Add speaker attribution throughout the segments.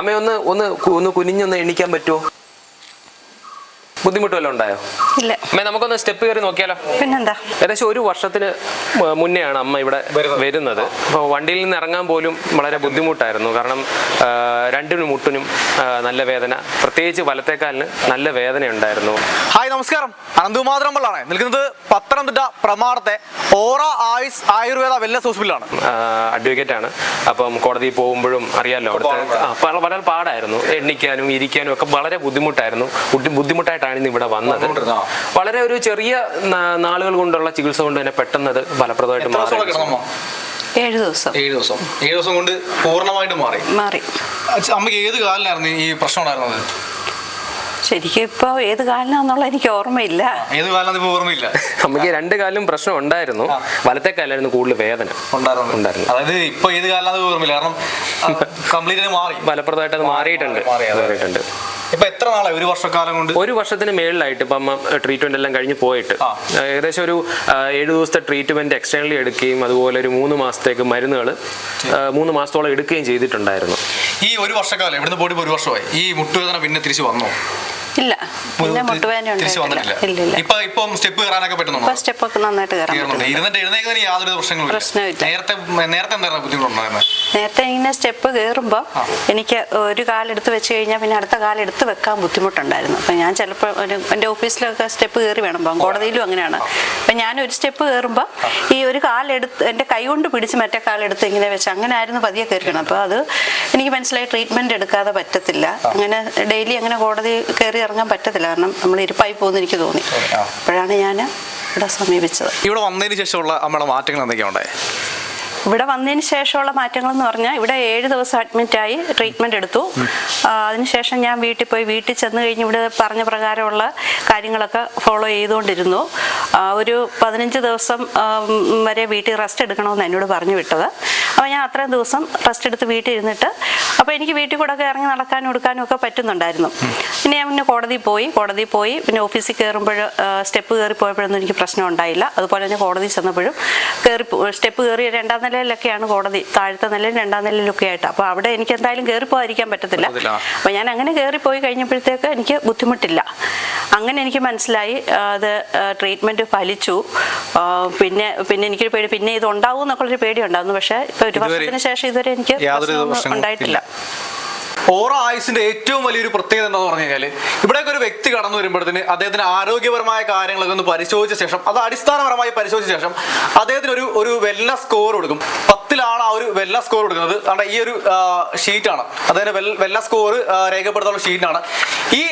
Speaker 1: അമ്മ ഒന്ന് ഒന്ന് കുനിഞ്ഞൊന്ന് എണ്ണിക്കാൻ പറ്റുമോ ബുദ്ധിമുട്ട് വല്ലതും ഉണ്ടായോ?
Speaker 2: ഇല്ല.
Speaker 1: അമ്മ നമുക്കൊന്ന് സ്റ്റെപ്പ് കയറി നോക്കിയാലോ?
Speaker 2: പിന്നെന്താ?
Speaker 1: ഏകദേശം ഒരു വർഷത്തിന് മുന്നെയാണ് അമ്മ ഇവിടെ വരുന്നത്. അപ്പോൾ വണ്ടിയിൽ നിന്ന് ഇറങ്ങാൻ പോലും വളരെ ബുദ്ധിമുട്ടായിരുന്നു. കാരണം രണ്ടിനും മുട്ടിനും നല്ല വേദന. പ്രത്യേകിച്ച് വലത്തേക്കാലിന് നല്ല വേദന ഉണ്ടായിരുന്നു
Speaker 3: ഹായ് നമസ്കാരം. അനന്തുമാതരമ്പളാണ് നിൽക്കുന്നത് പത്തനംതിട്ട പ്രമാണത്തെ ഓറ ആയുസ് ആയുർവേദ വെല്ലസ് ഹോസ്പിറ്റലാണ്.
Speaker 1: അഡ്വക്കേറ്റ് ആണ് അപ്പം കോടതിയിൽ പോകുമ്പോഴും അറിയാലോ അവിടുത്തെ വളരെ പാടായിരുന്നു. എണ്ണിക്കാനും ഇരിക്കാനും ഒക്കെ വളരെ ബുദ്ധിമുട്ടായിരുന്നു. ബുദ്ധിമുട്ടായിട്ടാണ് ഇന്ന് ഇവിടെ വന്നത്. വളരെ ഒരു ചെറിയ നാളുകൾ കൊണ്ടുള്ള ചികിത്സ കൊണ്ട് തന്നെ പെട്ടെന്ന് അത് ഫലപ്രദമായിട്ട് മാറി
Speaker 2: ഏഴ് ദിവസം.
Speaker 3: ഏഴ് ദിവസം. ഏഴ് ദിവസം കൊണ്ട് പൂർണമായിട്ട് മാറി.
Speaker 2: മാറി.
Speaker 3: അമ്മയ്ക്ക് അമ്മയ്ക്ക് ഏത് കാലിലായിരുന്നു ഈ പ്രശ്നം ഉണ്ടായിരുന്നത്?
Speaker 2: ശരിക്കും ഇപ്പൊ ഏത് കാലിനാന്നുള്ള എനിക്ക് ഓർമ്മയില്ല.
Speaker 3: ഏത് കാലിലാണ് ഓർമ്മയില്ല.
Speaker 1: നമുക്ക് രണ്ട് കാലിലും പ്രശ്നം ഉണ്ടായിരുന്നു. വലത്തെ കാലായിരുന്നു കൂടുതൽ വേദന.
Speaker 3: ഉണ്ടായിരുന്നു. അതായത് ഇപ്പൊ ഏത് കാലിലാണ് ഓർമ്മയില്ല. കാരണം കംപ്ലീറ്റ് മാറി.
Speaker 1: ഫലപ്രദമായിട്ട് അത് മാറിയിട്ടുണ്ട്. മാറിയിട്ടുണ്ട്.
Speaker 3: ഇപ്പൊ എത്ര നാളായി? ഒരു വർഷക്കാലം കൊണ്ട്?
Speaker 1: ഒരു വർഷത്തിന് മേളിലായിട്ട് ഇപ്പം ട്രീറ്റ്മെന്റ് എല്ലാം കഴിഞ്ഞ് പോയിട്ട്. ഏകദേശം ഒരു ഏഴു ദിവസത്തെ ട്രീറ്റ്മെന്റ് എക്സ്റ്റേണലി എടുക്കുകയും അതുപോലെ ഒരു മൂന്ന് മാസത്തേക്ക് മരുന്നുകൾ മൂന്ന് മാസത്തോളം എടുക്കുകയും ചെയ്തിട്ടുണ്ടായിരുന്നു.
Speaker 3: ഈ ഒരു വർഷക്കാലം ഇവിടുന്ന് പോയിട്ട് ഒരു വർഷമായി. ഈ മുട്ടുവേദന പിന്നെ തിരിച്ചു വന്നോ?
Speaker 2: ഇല്ല. പിന്നെ മുട്ടുവേദന
Speaker 3: തിരിച്ചു
Speaker 2: ഉണ്ടായിട്ടില്ല.
Speaker 3: വന്നിട്ടില്ല.
Speaker 2: ഇല്ല ഇല്ല.
Speaker 3: ഇപ്പൊ ഇപ്പം സ്റ്റെപ്പ് കയറാനൊക്കെ പറ്റുന്നുണ്ടോ?
Speaker 2: ഇപ്പൊ സ്റ്റെപ്പൊക്കെ നന്നായിട്ട്
Speaker 3: കയറുന്നുണ്ട് ഇരുന്നിട്ട് എഴുന്നേക്കുന്നതിന് യാതൊരു പ്രശ്നങ്ങളും
Speaker 2: പ്രശ്നവുമില്ല.
Speaker 3: നേരത്തെ നേരത്തെ എന്തായിരുന്നു ബുദ്ധിമുട്ടുണ്ടായിരുന്നത്?
Speaker 2: നേരത്തെ ഇങ്ങനെ സ്റ്റെപ്പ് കയറുമ്പോൾ എനിക്ക് ഒരു കാലെടുത്ത് വെച്ച് കഴിഞ്ഞാൽ പിന്നെ അടുത്ത കാലെടുത്ത് വെക്കാൻ ബുദ്ധിമുട്ടുണ്ടായിരുന്നു. അപ്പം ഞാൻ ചിലപ്പോൾ എന്റെ എന്റെ ഓഫീസിലൊക്കെ സ്റ്റെപ്പ് കയറി വേണം. പോകാം കോടതിയിലും അങ്ങനെയാണ്. അപ്പം ഞാൻ ഒരു സ്റ്റെപ്പ് കയറുമ്പോൾ ഈ ഒരു കാലെടുത്ത് എന്റെ കൈ കൊണ്ട് പിടിച്ച് മറ്റേ കാലെടുത്ത് ഇങ്ങനെ വെച്ച് അങ്ങനെ ആയിരുന്നു പതിയെ കയറിക്കണം അപ്പോൾ അത് എനിക്ക് മനസ്സിലായി ട്രീറ്റ്മെന്റ് എടുക്കാതെ പറ്റത്തില്ല. അങ്ങനെ ഡെയിലി അങ്ങനെ കോടതി കയറി ഇറങ്ങാൻ പറ്റത്തില്ല. കാരണം നമ്മൾ ഇരിപ്പായി പോകുന്ന എനിക്ക് തോന്നി. അപ്പോഴാണ് ഞാൻ ഇവിടെ സമീപിച്ചത്.
Speaker 3: ഇവിടെ വന്നതിന് ശേഷമുള്ള നമ്മുടെ മാറ്റങ്ങൾ എന്തൊക്കെയാണ് ഉണ്ടായത്
Speaker 2: ഇവിടെ വന്നതിന് ശേഷമുള്ള മാറ്റങ്ങൾ എന്ന് പറഞ്ഞാൽ ഇവിടെ ഏഴ് ദിവസം അഡ്മിറ്റായി ട്രീറ്റ്മെന്റ് എടുത്തു. അതിനുശേഷം ഞാൻ വീട്ടിൽ പോയി വീട്ടിൽ ചെന്ന് കഴിഞ്ഞ് ഇവിടെ പറഞ്ഞ പ്രകാരമുള്ള കാര്യങ്ങളൊക്കെ ഫോളോ ചെയ്തുകൊണ്ടിരുന്നു. ഒരു പതിനഞ്ച് ദിവസം വരെ വീട്ടിൽ റെസ്റ്റ് എടുക്കണമെന്ന് എന്നോട് പറഞ്ഞു വിട്ടത്. അപ്പോൾ ഞാൻ അത്രയും ദിവസം റെസ്റ്റ് എടുത്ത് വീട്ടിൽ ഇരുന്നിട്ട് അപ്പോൾ എനിക്ക് വീട്ടിൽ കൂടെ ഒക്കെ ഇറങ്ങി നടക്കാനും എടുക്കാനും ഒക്കെ പറ്റുന്നുണ്ടായിരുന്നു. പിന്നെ ഞാൻ പിന്നെ കോടതിയിൽ പോയി. കോടതിയിൽ പോയി. പിന്നെ ഓഫീസിൽ കയറുമ്പോൾ സ്റ്റെപ്പ് കയറി പോയപ്പോഴൊന്നും എനിക്ക് പ്രശ്നം ഉണ്ടായില്ല. അതുപോലെ തന്നെ കോടതി ചെന്നപ്പോഴും കയറി സ്റ്റെപ്പ് കയറി രണ്ടാം നിലയിലൊക്കെയാണ് കോടതി. താഴത്തെ നിലയിൽ രണ്ടാം നിലയിലൊക്കെ ആയിട്ട്. അപ്പോൾ അവിടെ എനിക്ക് എന്തായാലും കയറി പോകാതിരിക്കാൻ പറ്റത്തില്ല.
Speaker 3: അപ്പൊ
Speaker 2: അപ്പോൾ ഞാൻ അങ്ങനെ കയറി പോയി കഴിഞ്ഞപ്പോഴത്തേക്ക് എനിക്ക് ബുദ്ധിമുട്ടില്ല. അങ്ങനെ എനിക്ക് മനസ്സിലായി അത് ട്രീറ്റ്മെന്റ് ഫലിച്ചു. പിന്നെ പിന്നെ എനിക്കൊരു പേടി. പിന്നെ ഇത് ഉണ്ടാവും എന്നൊക്കെയുള്ളൊരു പേടി ഉണ്ടായിരുന്നു പക്ഷേ ഇപ്പോൾ ഒരു വർഷത്തിന് ശേഷം ഇതുവരെ എനിക്ക് ഉണ്ടായിട്ടില്ല.
Speaker 3: ഓറ ആയുസിന്റെ ഏറ്റവും വലിയൊരു പ്രത്യേകത എന്താന്ന് പറഞ്ഞു കഴിഞ്ഞാൽ ഇവിടേക്ക് ഒരു വ്യക്തി കടന്നു വരുമ്പോഴത്തേന് അദ്ദേഹത്തിന് ആരോഗ്യപരമായ കാര്യങ്ങളൊക്കെ ഒന്ന് പരിശോധിച്ച ശേഷം അത് അടിസ്ഥാനപരമായി പരിശോധിച്ച ശേഷം അദ്ദേഹത്തിന് ഒരു ഒരു വെല്ല സ്കോർ കൊടുക്കും. പത്തിലാണ് ആ ഒരു വെല്ല സ്കോർ കൊടുക്കുന്നത്. അവിടെ ഈ ഒരു ഷീറ്റാണ് അതായത് വെല്ല സ്കോർ രേഖപ്പെടുത്താനുള്ള ഷീറ്റാണ് ഈ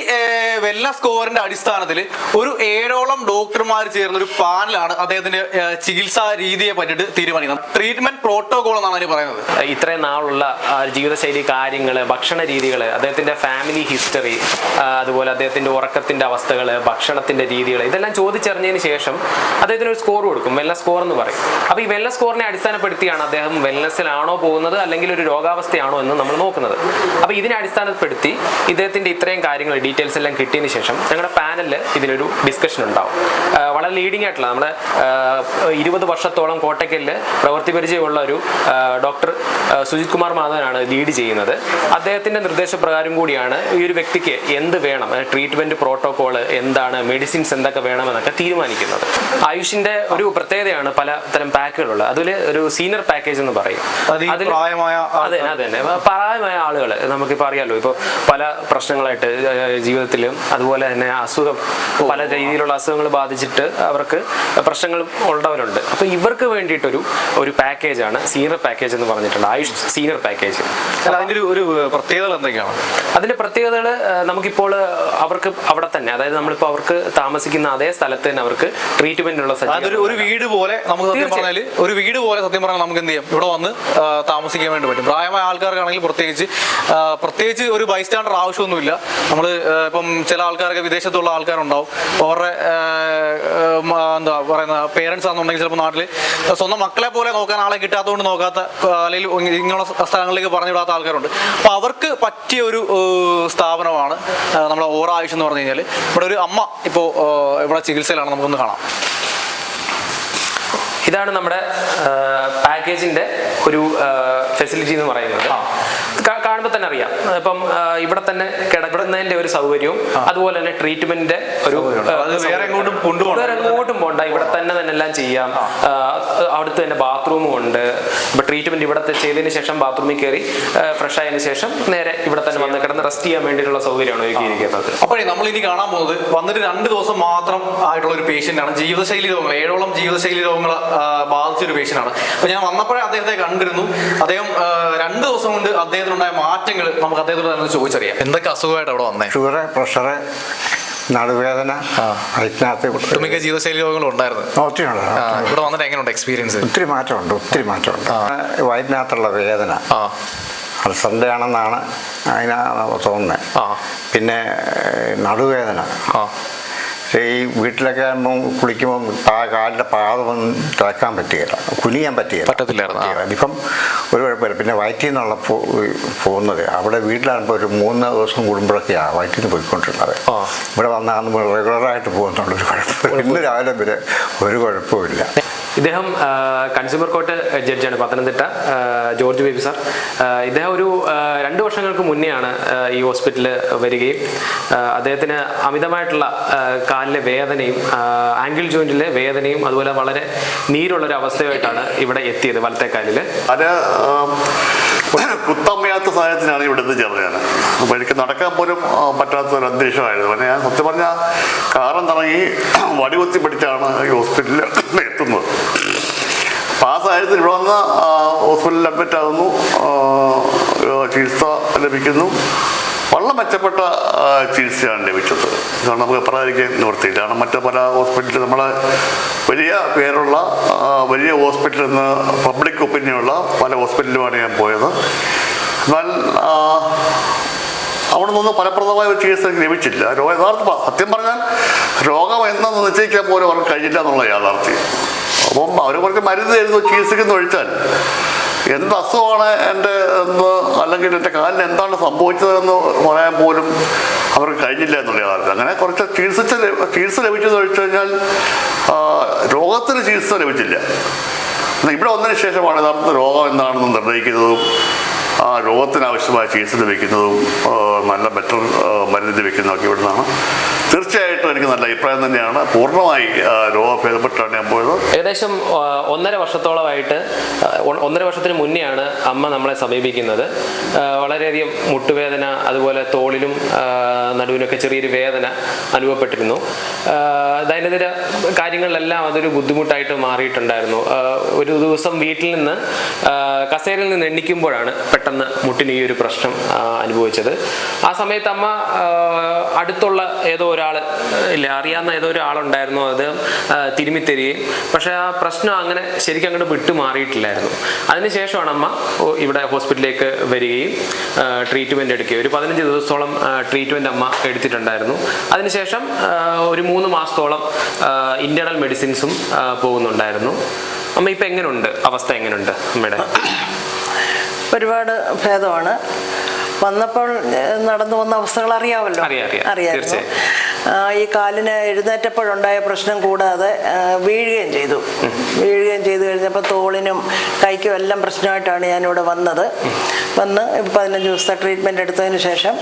Speaker 3: വെല്ല സ്കോറിന്റെ അടിസ്ഥാനത്തിൽ ഒരു ഏഴോളം ഡോക്ടർമാർ ചേർന്ന ഒരു പാനലാണ് അദ്ദേഹത്തിന്റെ ചികിത്സാ രീതിയെ പറ്റിയിട്ട് തീരുമാനിക്കുന്നത്. ട്രീറ്റ്മെന്റ് പ്രോട്ടോകോൾ എന്നാണ് അതിന് പറയുന്നത്.
Speaker 1: ഇത്രയും നാളുള്ള ജീവിതശൈലി കാര്യങ്ങൾ ഭക്ഷണ രീതികൾ അദ്ദേഹത്തിന്റെ ഫാമിലി ഹിസ്റ്ററി അതുപോലെ അദ്ദേഹത്തിന്റെ ഉറക്കത്തിന്റെ അവസ്ഥകൾ ഭക്ഷണത്തിന്റെ രീതികൾ ഇതെല്ലാം ചോദിച്ചറിഞ്ഞതിന് ശേഷം അദ്ദേഹത്തിന് ഒരു സ്കോർ കൊടുക്കും വെല്ല സ്കോർ എന്ന് പറയും. അപ്പോൾ ഈ വെല്ല സ്കോറിനെ അടിസ്ഥാനപ്പെടുത്തിയാണ് അദ്ദേഹം വെൽനെസ്സിലാണോ പോകുന്നത് അല്ലെങ്കിൽ ഒരു രോഗാവസ്ഥയാണോ എന്ന് നമ്മൾ നോക്കുന്നത്. അപ്പോൾ ഇതിനെ അടിസ്ഥാനപ്പെടുത്തി ഇദ്ദേഹത്തിന്റെ ഇത്രയും കാര്യങ്ങൾ ഡീറ്റെയിൽസ് എല്ലാം കിട്ടിയതിന് ശേഷം ഞങ്ങളുടെ പാനലിൽ ഇതിനൊരു ഡിസ്കഷൻ ഉണ്ടാവും. വളരെ ലീഡിംഗ് ആയിട്ടുള്ള നമ്മുടെ ഇരുപത് വർഷത്തോളം കോട്ടയ്ക്കലിൽ പ്രവൃത്തി പരിചയമുള്ള ഒരു ഡോക്ടർ സുജിത് കുമാർ മാധവനാണ് ലീഡ് ചെയ്യുന്നത്. അദ്ദേഹത്തിന്റെ നിർദ്ദേശപ്രകാരം കൂടിയാണ് ഈ ഒരു വ്യക്തിക്ക് എന്ത് വേണം? ട്രീറ്റ്മെന്റ് പ്രോട്ടോകോൾ എന്താണ്? മെഡിസിൻസ് എന്തൊക്കെ വേണമെന്നൊക്കെ തീരുമാനിക്കുന്നത്. ആയുഷിന്റെ ഒരു പ്രത്യേകതയാണ് പല തരം പാക്കുകളുള്ളത്. അതിൽ ഒരു സീനിയർ പാക്കേജ് എന്ന് പറയും.
Speaker 3: അത് പ്രായമായ
Speaker 1: അതെ അതെ തന്നെ പ്രായമായ ആളുകൾ നമുക്കിപ്പോൾ അറിയാലോ ഇപ്പോൾ പല പ്രശ്നങ്ങളായിട്ട് ജീവിതത്തിലും അതുപോലെ തന്നെ അസുഖം പല രീതിയിലുള്ള അസുഖങ്ങൾ ബാധിച്ചിട്ട് അവർക്ക് പ്രശ്നങ്ങൾ ഉള്ളവരുണ്ട്. അപ്പോൾ ഇവർക്ക് വേണ്ടിയിട്ടൊരു ഒരു പാക്കേജാണ് സീനിയർ പാക്കേജ് എന്ന് പറഞ്ഞിട്ടുണ്ട് ആയുഷ് സീനിയർ പാക്കേജ്
Speaker 3: അതിന്റെ ഒരു ഒരു പ്രത്യേകത എന്തൊക്കെയാണ്?
Speaker 1: അതിന്റെ പ്രത്യേകതകൾ നമുക്കിപ്പോൾ അവർക്ക് അവിടെ തന്നെ അതായത് നമ്മളിപ്പോൾ അവർക്ക് താമസിക്കുന്ന അതേ സ്ഥലത്ത് തന്നെ അവർക്ക് ട്രീറ്റ്മെന്റിനുള്ള
Speaker 3: അതൊരു ഒരു വീട് പോലെ നമുക്ക് സത്യം പറഞ്ഞാൽ ഒരു വീട് പോലെ സത്യം പറഞ്ഞാൽ നമുക്ക് എന്ത് ചെയ്യാം? ഇവിടെ വന്ന് താമസിക്കാൻ വേണ്ടി പറ്റും. പ്രായമായ ആൾക്കാർക്കാണെങ്കിൽ പ്രത്യേകിച്ച് പ്രത്യേകിച്ച് ഒരു ബൈസ്റ്റാൻഡർ ആവശ്യമൊന്നുമില്ല. നമ്മൾ ഇപ്പം ചില ആൾക്കാരൊക്കെ വിദേശത്തുള്ള ആൾക്കാരുണ്ടാവും. അവരുടെ എന്താ പറയുന്ന പേരൻസ് ആണെന്നുണ്ടെങ്കിൽ ചിലപ്പോൾ നാട്ടിൽ സ്വന്തം മക്കളെ പോലെ നോക്കാൻ ആളെ കിട്ടാത്തതുകൊണ്ട് നോക്കാത്ത അല്ലെങ്കിൽ ഇങ്ങനെയുള്ള സ്ഥലങ്ങളിലേക്ക് പറഞ്ഞു വിടാത്ത ആൾക്കാരുണ്ട്. അപ്പോൾ അവർക്ക് പറ്റിയ ഒരു സ്ഥാപനമാണ് നമ്മുടെ ഓറ ആയുഷ് എന്ന് പറഞ്ഞു കഴിഞ്ഞാൽ ഇവിടെ ഒരു അമ്മ ഇപ്പോൾ ഇവിടെ ചികിത്സയിലാണ്. നമുക്കൊന്ന് കാണാം.
Speaker 1: ഇതാണ് നമ്മുടെ പാക്കേജിന്റെ ഒരു ഫെസിലിറ്റി എന്ന് പറയുന്നത്. കാണുമ്പോൾ തന്നെ അറിയാം. ഇപ്പം ഇവിടെ തന്നെ കിടക്കുന്നതിന്റെ ഒരു സൗകര്യവും അതുപോലെ തന്നെ ട്രീറ്റ്മെന്റിന്റെ ഒരു
Speaker 3: വേറെ എങ്ങോട്ടും
Speaker 1: പോണ്ട ഇവിടെ തന്നെ തന്നെ എല്ലാം ചെയ്യാം. അവിടുത്തെ തന്നെ ബാത്റൂമും ഉണ്ട്. ഇപ്പൊ ട്രീറ്റ്മെന്റ് ഇവിടത്തെ ചെയ്തതിന് ശേഷം ബാത്റൂമിൽ കയറി ഫ്രഷ് ആയതിനു ശേഷം നേരെ ഇവിടെ തന്നെ വന്ന് കിടന്ന് റെസ്റ്റ് ചെയ്യാൻ വേണ്ടിയിട്ടുള്ള സൗകര്യമാണ് ഒരുക്കിയിരിക്കുന്നത്.
Speaker 3: അപ്പോഴേ നമ്മൾ ഇനി കാണാൻ പോകുന്നത് വന്നിട്ട് രണ്ട് ദിവസം മാത്രം ആയിട്ടുള്ള ഒരു പേഷ്യന്റ് ആണ്. ജീവിതശൈലി രോഗങ്ങൾ ഏഴോളം ജീവിതശൈലി രോഗങ്ങൾ ബാധിച്ച ഒരു പേഷ്യന്റ് ആണ്. അപ്പൊ ഞാൻ വന്നപ്പോഴേ അദ്ദേഹത്തെ കണ്ടിരുന്നു. അദ്ദേഹം രണ്ട് ദിവസം കൊണ്ട് അദ്ദേഹത്തിനുണ്ടായ മാറ്റങ്ങൾ നമുക്ക് അദ്ദേഹത്തോട് തന്നെ ചോദിച്ചറിയാം. എന്തൊക്കെ അസുഖമായിട്ട് അവിടെ വന്നേ?
Speaker 4: ഷുഗർ പ്രഷറ് നടുവേദന വയറ്റിനകത്ത്
Speaker 3: മിക്ക ജീവിതശൈലി രോഗങ്ങളും ഉണ്ടായിരുന്നു.
Speaker 4: ഒത്തിരി
Speaker 3: ഇവിടെ വന്നിട്ട് എങ്ങനെയുണ്ട് എക്സ്പീരിയൻസ്
Speaker 4: ഒത്തിരി മാറ്റമുണ്ട് ഒത്തിരി മാറ്റമുണ്ട്. വയറ്റിനകത്തുള്ള വേദന. അൾസറിന്റെ ആണെന്നാണ് അതിനാണ് തോന്നുന്നത് പിന്നെ നടുവേദന. ഈ വീട്ടിലൊക്കെ കുളിക്കുമ്പോൾ ആ കാലിന്റെ പാദമൊന്നും തിളക്കാൻ പറ്റുകയില്ല കുനിയാൻ പറ്റുകയില്ല
Speaker 3: പറ്റത്തില്ലായിരുന്നു.
Speaker 4: ഇപ്പം ഒരു കുഴപ്പമില്ല. പിന്നെ വയറ്റിൽ നിന്നുള്ള പോകുന്നത് അവിടെ വീട്ടിലാകുമ്പോൾ ഒരു മൂന്ന് ദിവസം കൂടുമ്പോഴൊക്കെയാണ് വയറ്റിൽ നിന്ന് പോയിക്കൊണ്ടിരുന്നത്. ഇവിടെ വന്നാൽ റെഗുലറായിട്ട് പോകുന്നുണ്ട് ഒരു കുഴപ്പമില്ല. ഇന്ന് രാവിലെ വരെ ഒരു കുഴപ്പമില്ല
Speaker 1: ഇദ്ദേഹം കൺസ്യൂമർ കോർട്ട് ജഡ്ജാണ് പത്തനംതിട്ട ജോർജ് ബേബി സാർ. ഇദ്ദേഹം ഒരു രണ്ട് വർഷങ്ങൾക്ക് മുന്നെയാണ് ഈ ഹോസ്പിറ്റലിൽ വരികയും അദ്ദേഹത്തിന് അമിതമായിട്ടുള്ള കാലിലെ വേദനയും ആംഗിൾ ജോയിന്റിലെ വേദനയും അതുപോലെ വളരെ നീരുള്ള ഒരു അവസ്ഥയായിട്ടാണ് ഇവിടെ എത്തിയത് വലത്തെ കാലിൽ
Speaker 5: അത് കുത്താൻ വയ്യാത്ത സാഹചര്യത്തിനാണ് ഇവിടുന്ന് ചേർന്നത് ഞാൻ അപ്പോൾ എനിക്ക് നടക്കാൻ പോലും പറ്റാത്ത ഒരു അന്തരീക്ഷമായിരുന്നു. പിന്നെ ഞാൻ സത്യം പറഞ്ഞാൽ കാറും നിന്നിറങ്ങി വടികുത്തി പിടിച്ചാണ് ഈ ഹോസ്പിറ്റലിൽ എത്തുന്നത്. അപ്പോൾ ആ സാഹചര്യത്തിൽ ഇവിടെ വന്ന് ഹോസ്പിറ്റലിൽ അഡ്മിറ്റ് ആകുന്നു ചികിത്സ ലഭിക്കുന്നു. വളരെ മെച്ചപ്പെട്ട ചികിത്സയാണ് ലഭിച്ചത്. കാരണം നമുക്ക് പറയാതിരിക്കാൻ നിവൃത്തിയില്ല കാരണം മറ്റു പല ഹോസ്പിറ്റലിൽ നമ്മൾ വലിയ പേരുള്ള വലിയ ഹോസ്പിറ്റലിൽ നിന്ന് പബ്ലിക് ഒപ്പീനിയനുള്ള പല ഹോസ്പിറ്റലിലുമാണ് ഞാൻ പോയത്. എന്നാൽ അവിടെ നിന്ന് ഫലപ്രദമായ ഒരു ചികിത്സ ലഭിച്ചില്ല. രോഗ യഥാർത്ഥ സത്യം പറഞ്ഞാൽ രോഗം എന്തെന്ന് നിശ്ചയിക്കാൻ പോലും അവർക്ക് കഴിഞ്ഞില്ല എന്നുള്ള യാഥാർത്ഥ്യം. അപ്പം അവർ കുറച്ച് മരുന്ന് തരുന്നു ചികിത്സിക്കുന്നു ഒഴിച്ചാൽ. എന്ത് അസുഖമാണ് എന്റെ എന്ന് അല്ലെങ്കിൽ എന്റെ കാലിന് എന്താണ് സംഭവിച്ചതെന്ന് പറയാൻ പോലും അവർക്ക് കഴിഞ്ഞില്ല എന്നുള്ള കാലത്ത് അങ്ങനെ കുറച്ച് ചികിത്സിച്ച ചികിത്സ ലഭിച്ചെന്ന് ചോദിച്ചു കഴിഞ്ഞാൽ രോഗത്തിന് ചികിത്സ ലഭിച്ചില്ല. ഇവിടെ വന്നതിന് ശേഷമാണ് യഥാർത്ഥ രോഗം എന്താണെന്ന് നിർണയിക്കുന്നതും ആ രോഗത്തിന് ആവശ്യമായ ചികിത്സ ലഭിക്കുന്നതും നല്ല ബെറ്റർ മരുന്ന് ലഭിക്കുന്നതൊക്കെ ഇവിടെ നിന്നാണ് തീർച്ചയായിട്ടും എനിക്ക് നല്ല അഭിപ്രായം തന്നെയാണ്. പൂർണമായി രോഗഭേദപ്പെട്ടാണ് രോഗം ഭേദപ്പെട്ടാണ് ഞാൻ പോയത്.
Speaker 1: ഏകദേശം ഒന്നര വർഷത്തോളമായിട്ട് ഒന്നര വർഷത്തിന് മുന്നെയാണ് അമ്മ നമ്മളെ സമീപിക്കുന്നത്. വളരെയധികം മുട്ടുവേദന അതുപോലെ തോളിലും നടുവിനൊക്കെ ചെറിയൊരു വേദന അനുഭവപ്പെട്ടിരുന്നു. ദൈനംദിന കാര്യങ്ങളിലെല്ലാം അതൊരു ബുദ്ധിമുട്ടായിട്ട് മാറിയിട്ടുണ്ടായിരുന്നു. ഒരു ദിവസം വീട്ടിൽ നിന്ന് കസേരയിൽ നിന്ന് എണ്ണിക്കുമ്പോഴാണ് പെട്ടെന്ന് മുട്ടിന് ഈ ഒരു പ്രശ്നം അനുഭവിച്ചത്. ആ സമയത്ത് അമ്മ അടുത്തുള്ള ഏതോ ഒരാൾ ഇല്ല അറിയാവുന്ന ഏതോ ഒരാളുണ്ടായിരുന്നു അത് തിരുമിത്തരികയും പക്ഷെ ആ പ്രശ്നം അങ്ങനെ ശരിക്കും അങ്ങോട്ട് വിട്ടു മാറിയിട്ടില്ലായിരുന്നു അതിനുശേഷമാണ് അമ്മ ഇവിടെ ഹോസ്പിറ്റലിലേക്ക് വരികയും ട്രീറ്റ്മെന്റ് എടുക്കുകയും. ഒരു പതിനഞ്ച് ദിവസത്തോളം ട്രീറ്റ്മെന്റ് അമ്മ എടുത്തിട്ടുണ്ടായിരുന്നു. അതിനുശേഷം ഒരു മൂന്ന് മാസത്തോളം ഇന്റേണൽ മെഡിസിൻസും പോകുന്നുണ്ടായിരുന്നു. അമ്മ ഇപ്പം എങ്ങനെയുണ്ട് അവസ്ഥ എങ്ങനെയുണ്ട് അമ്മയുടെ?
Speaker 6: ഒരുപാട് ഭേദമാണ്. വന്നപ്പോൾ നടന്നു വന്ന അവസ്ഥകൾ അറിയാമല്ലോ.
Speaker 1: അറിയാം, അറിയാം.
Speaker 6: അറിയായിരുന്നു
Speaker 1: തീർച്ചയായും.
Speaker 6: ആ, ഈ കാലിന് എഴുന്നേറ്റപ്പോഴുണ്ടായ പ്രശ്നം കൂടാതെ വീഴുകയും ചെയ്തു. വീഴുകയും ചെയ്തു കഴിഞ്ഞപ്പോൾ തോളിനും കൈക്കും എല്ലാം പ്രശ്നമായിട്ടാണ് ഞാനിവിടെ വന്നത്. വന്ന് പതിനഞ്ച് ദിവസത്തെ ട്രീറ്റ്മെന്റ് എടുത്തതിന് ശേഷം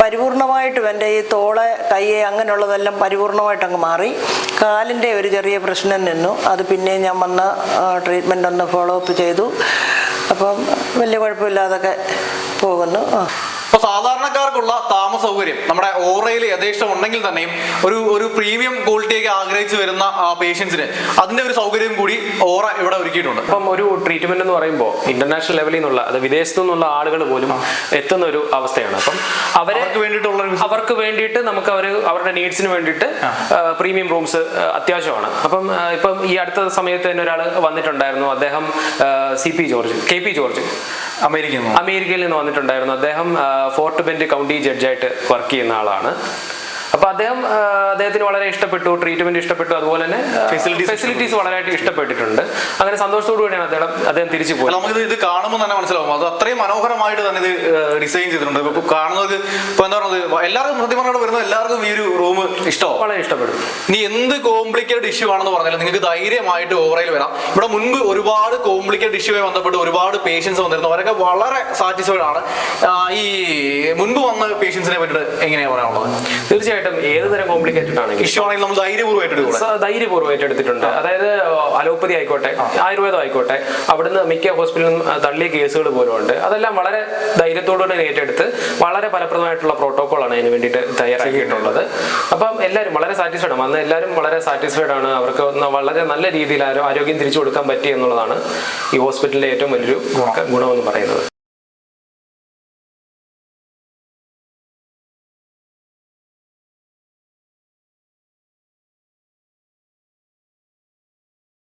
Speaker 6: പരിപൂർണമായിട്ടും എന്റെ ഈ തോൾ കൈ അങ്ങനെയുള്ളതെല്ലാം പരിപൂർണമായിട്ട് അങ്ങ് മാറി. കാലിന്റെ ഒരു ചെറിയ പ്രശ്നം നിന്നു. അത് പിന്നെയും ഞാൻ വന്ന് ട്രീറ്റ്മെന്റ് ഒന്ന് ഫോളോ അപ്പ് ചെയ്തു. അപ്പം വലിയ കുഴപ്പമില്ലാതൊക്കെ പോകുന്നു.
Speaker 3: അപ്പൊ സാധാരണക്കാർക്കുള്ള താമസ സൗകര്യം നമ്മുടെ ഓറയിൽ യഥേഷ്ടം ഉണ്ടെങ്കിൽ തന്നെയും ഒരു ഒരു പ്രീമിയം ക്വാളിറ്റിയൊക്കെ ആഗ്രഹിച്ചു വരുന്ന പേഷ്യൻസിന് അതിന്റെ ഒരു സൗകര്യം കൂടി ഓറ ഇവിടെ ഒരുക്കിയിട്ടുണ്ട്.
Speaker 1: അപ്പം ഒരു ട്രീറ്റ്മെന്റ് എന്ന് പറയുമ്പോൾ ഇന്റർനാഷണൽ ലെവലിൽ നിന്നുള്ള അത് വിദേശത്തു നിന്നുള്ള ആളുകൾ പോലും എത്തുന്ന ഒരു അവസ്ഥയാണ്. അപ്പം അവരെ
Speaker 3: അവർക്ക് വേണ്ടിയിട്ടുള്ള
Speaker 1: അവർക്ക് വേണ്ടിയിട്ട് നമുക്ക് അവർ അവരുടെ നീഡ്സിന് വേണ്ടിയിട്ട് പ്രീമിയം റൂംസ് അത്യാവശ്യമാണ്. അപ്പം ഇപ്പം ഈ അടുത്ത സമയത്ത് തന്നെ ഒരാൾ വന്നിട്ടുണ്ടായിരുന്നു. അദ്ദേഹം C P George K P George
Speaker 3: അമേരിക്കയിൽ
Speaker 1: നിന്ന് വന്നിട്ടുണ്ടായിരുന്നു. അദ്ദേഹം ഫോർട്ട് ബെൻഡ് കൗണ്ടി ജഡ്ജായിട്ട് വർക്ക് ചെയ്യുന്ന ആളാണ്. അപ്പൊ അദ്ദേഹം അദ്ദേഹത്തിന് വളരെ ഇഷ്ടപ്പെട്ടു ട്രീറ്റ്മെന്റ് ഇഷ്ടപ്പെട്ടു അതുപോലെ തന്നെ ഫെസിലിറ്റീസ് വളരെയായിട്ട് ഇഷ്ടപ്പെട്ടിട്ടുണ്ട്. അങ്ങനെ സന്തോഷത്തോടു കൂടിയാണ് അദ്ദേഹം അദ്ദേഹം തിരിച്ചു
Speaker 3: പോയി
Speaker 1: പോയത്
Speaker 3: നമുക്ക് ഇത് കാണുമ്പോൾ തന്നെ മനസ്സിലാവും. അത് അത്രയും മനോഹരമായിട്ട് തന്നെ ഇത് ഡിസൈൻ ചെയ്തിട്ടുണ്ട്. ഇപ്പൊ കാണുന്നത് ഇപ്പൊ എന്താ പറയുന്നത് എല്ലാവർക്കും സത്യം പറഞ്ഞാൽ വരുന്ന എല്ലാവർക്കും ഈ ഒരു റൂം ഇഷ്ടമോ
Speaker 1: വളരെ ഇഷ്ടപ്പെടും.
Speaker 3: ഇനി എന്ത് കോംപ്ലിക്കേറ്റഡ് ഇഷ്യൂ ആണെന്ന് പറഞ്ഞാലും നിങ്ങൾക്ക് ധൈര്യമായിട്ട് ഓവറയിൽ വരാം. ഇവിടെ മുൻപ് ഒരുപാട് കോംപ്ലിക്കേറ്റഡ് ഇഷ്യൂമായി ബന്ധപ്പെട്ട് ഒരുപാട് പേഷ്യൻസ് വന്നിരുന്നു. അവരൊക്കെ വളരെ സാറ്റിസ്ഫൈഡ് ആണ്. ഈ മുൻപ് വന്ന പേഷ്യൻസിനെ പറ്റിയിട്ട് എങ്ങനെയാണ് പറയാനുള്ളത്?
Speaker 1: തീർച്ചയായിട്ടും ഏത് തരം കോംപ്ലിക്കേറ്റഡ് ആണെങ്കിലും
Speaker 3: ആണെങ്കിൽ നമ്മൾ ധൈര്യപൂർവമായിട്ട് എടുക്കുക
Speaker 1: സ- ധൈര്യപൂർവം ഏറ്റെടുത്തിട്ടുണ്ട് അതായത് അലോപ്പതി ആയിക്കോട്ടെ ആയുർവേദം ആയിക്കോട്ടെ അവിടുന്ന് മിക്ക ഹോസ്പിറ്റലിലും തള്ളിയ കേസുകൾ പോലും ഉണ്ട് അതെല്ലാം വളരെ നൈര്യത്തോടുകൂടി ഏറ്റെടുത്ത് വളരെ ഫലപ്രദമായിട്ടുള്ള പ്രോട്ടോകോളാണ് അതിന് വേണ്ടിയിട്ട് തയ്യാറാക്കിയിട്ടുള്ളത്. അപ്പം എല്ലാവരും വളരെ സാറ്റിസ്ഫൈഡ് ആണ്. അന്ന് എല്ലാവരും വളരെ സാറ്റിസ്ഫൈഡ് ആണ്. അവർക്ക് വളരെ നല്ല രീതിയിൽ ആരോ- ആരോഗ്യം തിരിച്ചു കൊടുക്കാൻ പറ്റി എന്നുള്ളതാണ് ഈ ഹോസ്പിറ്റലിലെ ഏറ്റവും വലിയൊരു ഗുണമെന്ന് പറയുന്നത്.